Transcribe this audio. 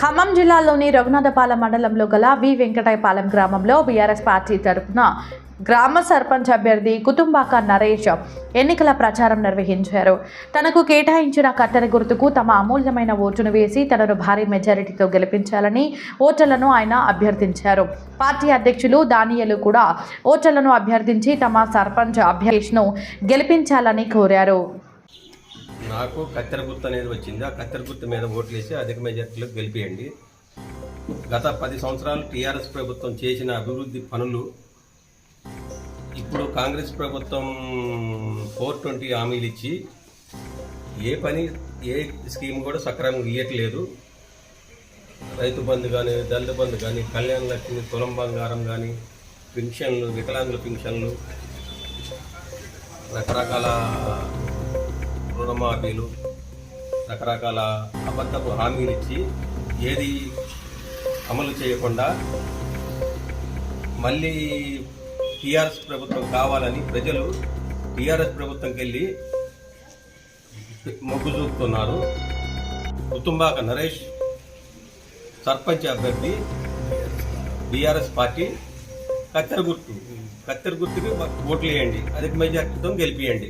ఖమ్మం జిల్లాలోని రఘునాథపాలెం మండలంలో గల వి వెంకటాయపాలెం గ్రామంలో బీఆర్ఎస్ పార్టీ తరఫున గ్రామ సర్పంచ్ అభ్యర్థి కుటుంబాక నరేష్ ఎన్నికల ప్రచారం నిర్వహించారు. తనకు కేటాయించిన కట్టెల గుర్తుకు తమ అమూల్యమైన ఓటును వేసి తనను భారీ మెజారిటీతో గెలిపించాలని ఓటర్లను ఆయన అభ్యర్థించారు. పార్టీ అధ్యక్షులు దానియలు కూడా ఓటర్లను అభ్యర్థించి తమ సర్పంచ్ అభ్యర్థిను గెలిపించాలని కోరారు. నాకు కత్తెర గుర్తు అనేది వచ్చింది. ఆ కత్తెర గుర్తు మీద ఓట్లేసి అధిక మెజార్టీలో గెలిపేయండి. గత పది సంవత్సరాలు టీఆర్ఎస్ ప్రభుత్వం చేసిన అభివృద్ధి పనులు ఇప్పుడు కాంగ్రెస్ ప్రభుత్వం ఫోర్ ట్వంటీ హామీలు ఇచ్చి ఏ పని ఏ స్కీమ్ కూడా సక్రమంగా ఇవ్వట్లేదు రైతు బంధు కానీ దళిత బంధు కానీ కళ్యాణ లక్ష్మి తులం బంగారం కానీ పెన్షన్లు వికలాంగుల పెన్షన్లు రకరకాల రుణమాఫీలు రకరకాల అబద్ధపు హామీలు ఇచ్చి ఏది అమలు చేయకుండా మళ్ళీ టీఆర్ఎస్ ప్రభుత్వం కావాలని ప్రజలు టీఆర్ఎస్ ప్రభుత్వంకి వెళ్ళి మొగ్గు చూపుతున్నారు. కుతుంబాక నరేష్ సర్పంచ్ అభ్యర్థి బీఆర్ఎస్ పార్టీ కత్తెర గుర్తు కత్తెర గుర్తుకి ఓట్లు వేయండి అధిక మెజార్టీతో గెలిపియండి.